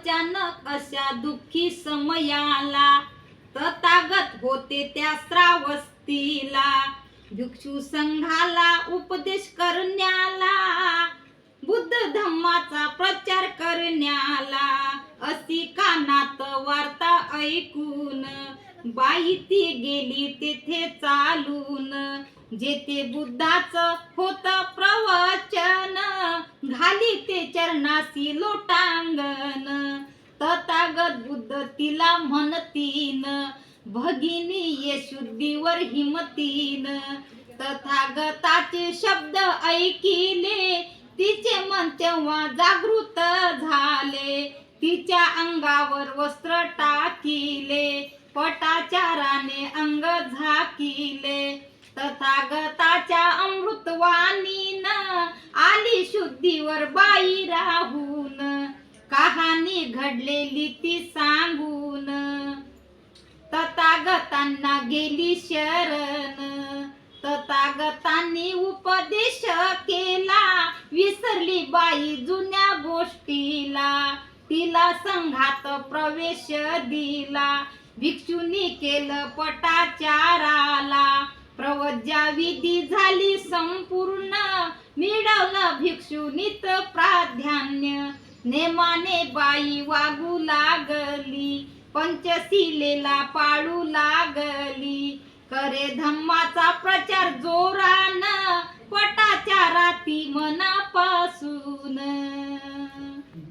अचानक अशा दुःखी समयाला तथागत होते त्या श्रावस्तीला. भिक्षू संघाला उपदेश करण्याला बुद्ध धम्माचा प्रचार करण्याला. अशी कानात वार्ता ऐकून बाई ती गेली तेथे चालून. जेथे बुद्धाचं होत प्रवचन घाली ते चरणासी लोटांगण. तथागत बुद्ध तिला म्हणतीन. भगिनी ये शुद्धीवर हिमतीन. तथागताचे शब्द ऐकिले. तिचे मन तेव्हा जागृत झाले. तिच्या अंगावर वस्त्र टाकिले. पटाचाराने अंग झाकिले. तथागताच्या अमृतवाणीन आली शुद्धीवर बाई राहू. घडलेली ती सांगून. तथागतांना गेली शरण. तथागतांनी उपदेश केला. विसरली बाई जुन्या गोष्टीला. तिला संघात प्रवेश दिला. भिक्षुनी केलं पटाचाराला. प्रवज्या विधी झाली संपूर्ण. मिळवलं भिक्षुनीत प्राध्यान नेमाने बाई वागू लागली. पंचशिलेला पाळू लागली. करे धम्माचा प्रचार जोरान पटाच्या राती मनापासून.